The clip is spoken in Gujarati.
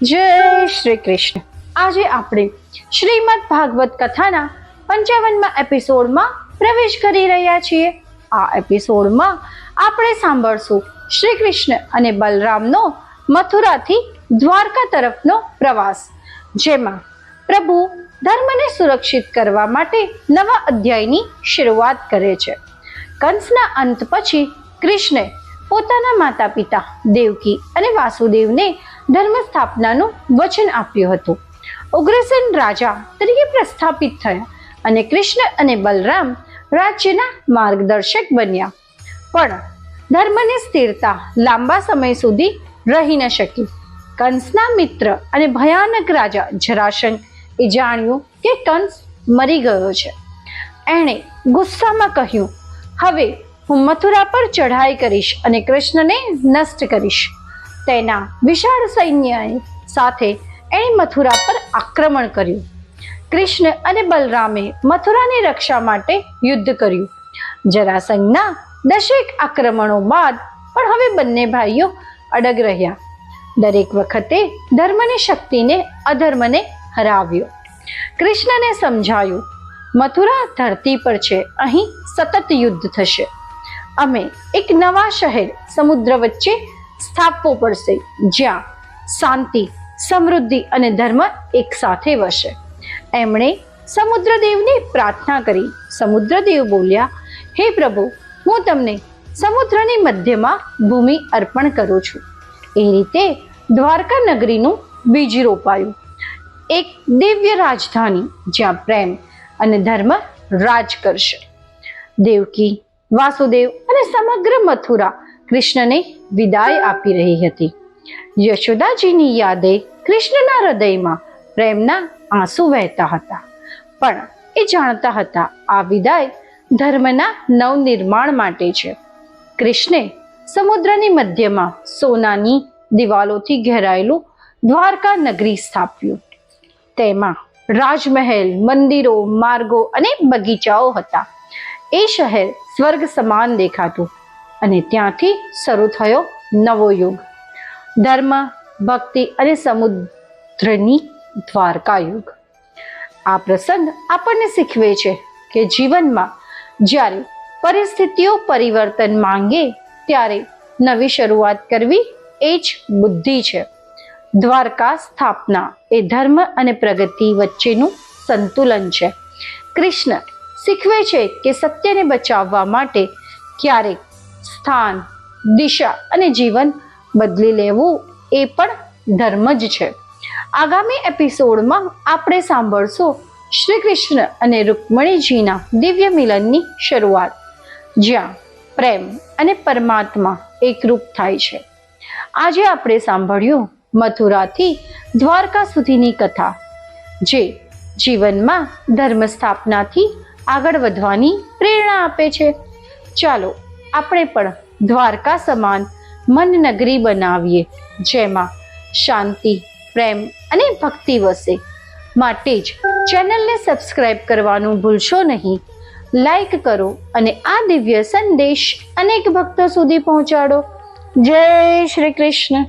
જય શ્રી કૃષ્ણ આજે આપણે શ્રીમદ ભાગવત કથાના પંચાવનમાં એપિસોડમાં પ્રવેશ કરી રહ્યા છીએ. આ એપિસોડમાં આપણે સાંભળશું શ્રી કૃષ્ણ અને બલરામનો મથુરાથી દ્વારકા તરફનો પ્રવાસ, જેમાં પ્રભુ ધર્મને સુરક્ષિત કરવા માટે નવા અધ્યાયની શરૂઆત કરે છે. કંસના અંત પછી કૃષ્ણે પોતાના માતા પિતા દેવકી અને વાસુદેવને ધર્મ સ્થાપનાનું વચન આપ્યું હતું. ઉગ્રસેન રાજા તરીકે પ્રસ્થાપિત થયા અને કૃષ્ણ અને બલરામ રાજ્યના માર્ગદર્શક બન્યા. પણ ધર્મની સ્થિરતા લાંબા સમય સુધી રહી ન શકી. કંસના મિત્ર અને ભયાનક રાજા જરાસંઘ એ જાણ્યું કે કંસ મરી ગયો છે. એણે ગુસ્સામાં કહ્યું, હવે હું મથુરા પર ચઢાઈ કરીશ અને કૃષ્ણને નષ્ટ કરીશ. તેના વિશાળ સૈન્ય સાથે એણે મથુરા પર આક્રમણ કર્યું. કૃષ્ણ અને બલરામે મથુરાની રક્ષા માટે યુદ્ધ કર્યું. જરાસંઘના દશેક આક્રમણો બાદ પણ હવે બંને ભાઈઓ અડગ રહ્યા. દરેક વખતે ધર્મની શક્તિને અધર્મને હરાવ્યો. કૃષ્ણને સમજાયું, મથુરા ધરતી પર છે, અહીં સતત યુદ્ધ થશે. અમે એક નવા શહેર સમુદ્ર વચ્ચે સ્થાપવો પડશે. જ્યાં શાંતિ, સમૃદ્ધિ અને ધર્મ એક સાથે વસે. એમણે સમુદ્રદેવને પ્રાર્થના કરી. સમુદ્રદેવ બોલ્યા, હે પ્રભુ, હું તમને સમુદ્રની મધ્યમાં ભૂમિ અર્પણ કરું છું. એ રીતે દ્વારકા નગરીનું બીજ રોપાયું. એક દિવ્ય રાજધાની જ્યાં પ્રેમ અને ધર્મ રાજ કરશે. દેવકી, વાસુદેવ અને સમગ્ર મથુરા કૃષ્ણને વિદાય આપી રહી હતી. યશોદાજીની યાદે કૃષ્ણના હૃદયમાં પ્રેમના આંસુ વહેતા હતા. પણ એ જાણતા હતા, આ વિદાય ધર્મના નવનિર્માણ માટે છે. કૃષ્ણે સમુદ્રની મધ્યમાં સોનાની દિવાલોથી ઘેરાયેલું દ્વારકા નગરી સ્થાપ્યું. તેમાં રાજમહેલ, મંદિરો, માર્ગો અને બગીચાઓ હતા. એ શહેર સ્વર્ગ સમાન દેખાતું. અને ત્યાંથી શરૂ થયો નવો યુગ. ધર્મ, ભક્તિ અને સમુદ્રની દ્વારકા યુગ. આ પ્રસંગ આપણને શીખવે છે કે જીવનમાં જ્યારે પરિસ્થિતિઓ પરિવર્તન માંગે ત્યારે નવી શરૂઆત કરવી એ જ બુદ્ધિ છે. દ્વારકા સ્થાપના એ ધર્મ અને પ્રગતિ વચ્ચેનું સંતુલન છે. કૃષ્ણ શીખવે છે કે સત્યને બચાવવા માટે ક્યારેક સ્થાન, દિશા અને જીવન બદલી લેવું એ પણ ધર્મ જ છે. આગામી એપિસોડમાં આપણે સાંભળશું શ્રી કૃષ્ણ અને રૂકમણીજીના દિવ્ય મિલનની શરૂઆત, જ્યાં પ્રેમ અને પરમાત્મા એકરૂપ થાય છે. આજે આપણે સાંભળ્યું મથુરાથી દ્વારકા સુધીની કથા, જે જીવનમાં ધર્મ સ્થાપનાથી આગળ વધવાની પ્રેરણા આપે છે. ચાલો આપણે પણ દ્વારકા સમાન મન નગરી બનાવીએ. જેમાં શાંતિ, પ્રેમ અને ભક્તિ વસે. માટે જ ચેનલને સબસ્ક્રાઇબ કરવાનું ભૂલશો નહીં. લાઈક કરો અને આ દિવ્ય સંદેશ અનેક ભક્તો સુધી પહોંચાડો. જય શ્રી કૃષ્ણ.